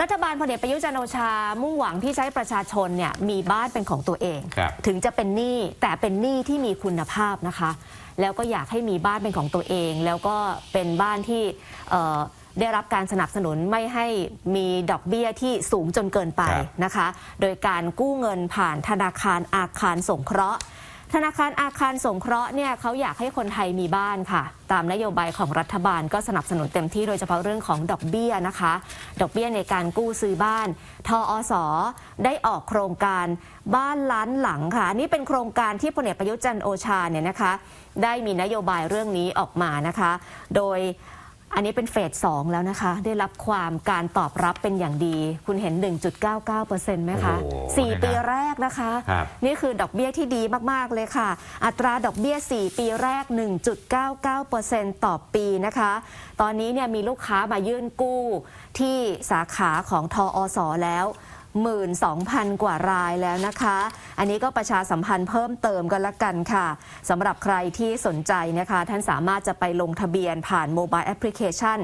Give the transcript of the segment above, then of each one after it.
รัฐบาลพลเอกประยุทธ์จันทร์โอชา มุ่งหวังที่จะให้ประชาชนเนี่ยมีบ้านเป็นของตัวเอง ครับ ถึงจะเป็นหนี้แต่เป็นหนี้ที่มีคุณภาพนะคะ แล้วก็อยากให้มีบ้านเป็นของตัวเอง แล้วก็เป็นบ้านที่เอ่อได้รับการสนับสนุนไม่ให้มีดอกเบี้ยที่สูงจนเกินไปครับ นะคะ โดยการกู้เงินผ่านธนาคารอาคารสงเคราะห์ ธนาคารอาคารสงเคราะห์เนี่ยเขาอยากให้คนไทยมีบ้านค่ะ ตามนโยบายของรัฐบาลก็สนับสนุนเต็มที่โดยเฉพาะเรื่องของดอกเบี้ยนะคะ ดอกเบี้ยในการกู้ซื้อบ้าน ทออสได้ออกโครงการบ้านล้านหลังค่ะอันนี่เป็นโครงการที่พลเอกประยุทธ์จันโอชาเนี่ยนะคะ ได้มีนโยบายเรื่องนี้ออกมานะคะ โดย อันนี้เป็นเฟสสองแล้วนะคะ ได้รับความการตอบรับเป็นอย่างดี คุณเห็น 1.99%ไหมคะโอ้โหสี่นะปีแรกนะคะ ครับ นี่คือดอกเบี้ยที่ดีมากๆเลยค่ะ อัตราดอกเบี้ย 4 ปีแรก 1.99%ต่อปีนะคะ ตอนนี้เนี่ยมีลูกค้ามายื่นกู้ที่สาขาของทออสแล้ว 12,000 กว่ารายแล้วนะคะ อันนี้ก็ประชาสัมพันธ์เพิ่มเติมกันละกันค่ะสำหรับใครที่สนใจนะคะ ท่านสามารถจะไปลงทะเบียนผ่านโมบายแอปพลิเคชัน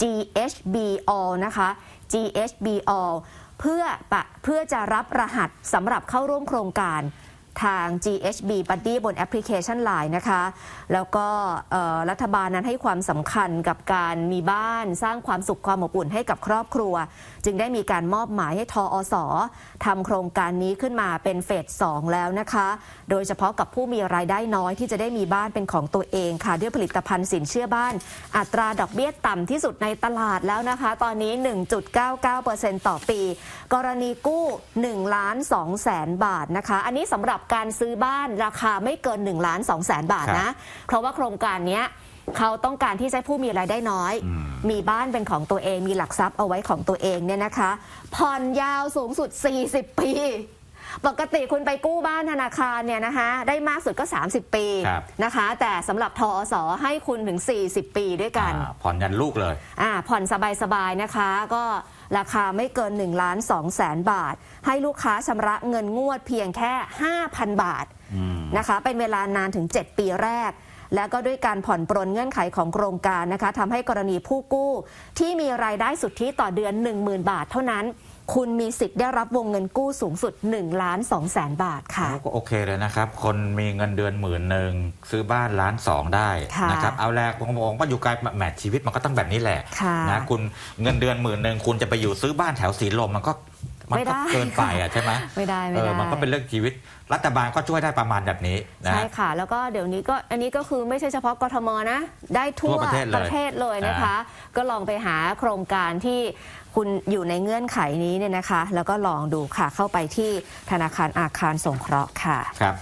GHB All นะคะ GHB All เพื่อเพื่อจะรับรหัสสำหรับเข้าร่วมโครงการ ทาง GHB Buddy บนแอปพลิเคชัน Line นะคะ แล้วก็รัฐบาลนั้นให้ความสำคัญกับการมีบ้านสร้างความสุขความอบอุ่นให้กับครอบครัว จึงได้มีการมอบหมายให้ทออสทำโครงการนี้ขึ้นมาเป็นเฟส 2 แล้วนะคะ โดยเฉพาะกับผู้มีรายได้น้อยที่จะได้มีบ้านเป็นของตัวเองค่ะ ด้วยผลิตภัณฑ์สินเชื่อบ้าน อัตราดอกเบี้ยต่ำที่สุดในตลาดแล้วนะคะ ตอนนี้ 1.99%ต่อปี กรณีกู้1ล้าน2แสนบาทนะคะ อันนี้สำหรับการซื้อบ้านราคาไม่เกิน1ล้าน2แสนบาทนะ เพราะว่าโครงการเนี้ยเขาต้องการที่จะให้ผู้มีรายได้น้อยอืมมีบ้านเป็นของตัวเอง มีหลักทรัพย์เอาไว้ของตัวเองเนี่ยนะคะ ผ่อนยาวสูงสุด 40 ปี ปกติคุณไปกู้บ้านธนาคารเนี่ยนะคะได้มากสุดก็ 30 ปีครับ นะคะ แต่สำหรับทอสให้คุณถึง 40 ปีด้วยกัน อ่าผ่อนยันลูกเลย อ่าผ่อนสบายๆนะคะ ก็ราคาไม่เกิน1ล้าน2แสนบาท ให้ลูกค้าชำระเงินงวดเพียงแค่ 5,000 บาทอืม นะคะ เป็นเวลานานถึง 7 ปีแรก แล้วก็ด้วยการผ่อนปรนเงื่อนไขของโครงการนะคะทำให้กรณีผู้กู้ที่มีรายได้สุทธิต่อเดือน 10,000 บาทเท่านั้น คุณมีสิทธิ์ได้รับวงเงินกู้สูงสุด1ล้าน2แสนบาทค่ะ ก็โอเคเลยนะครับ คนมีเงินเดือนหมื่นหนึ่งซื้อบ้านล้านสองได้ค่ะนะครับเอาแรกผมมองว่าอยู่ไกลแมทชีวิตมันก็ต้องแบบนี้แหละค่ะ นะคุณเงินเดือนหมื่นหนึ่งคุณจะไปอยู่ซื้อบ้านแถวสีลมมันก็ มันไม่ก็ได้เกินไปอะใช่ไหมไม่ได้ไม่เออได้มันก็เป็นเรื่องชีวิต รัฐบาลก็ช่วยได้ประมาณแบบนี้นะ ใช่ค่ะ แล้วก็เดี๋ยวนี้ก็อันนี้ก็คือไม่ใช่เฉพาะกทมนะ ได้ทั่วทั่วประเทศเลยประเทศเลยนะคะ ก็ลองไปหาโครงการที่คุณอยู่ในเงื่อนไขนี้เนี่ยนะคะ แล้วก็ลองดูค่ะเข้าไปที่ธนาคารอาคารสงเคราะห์ค่ะ ครับ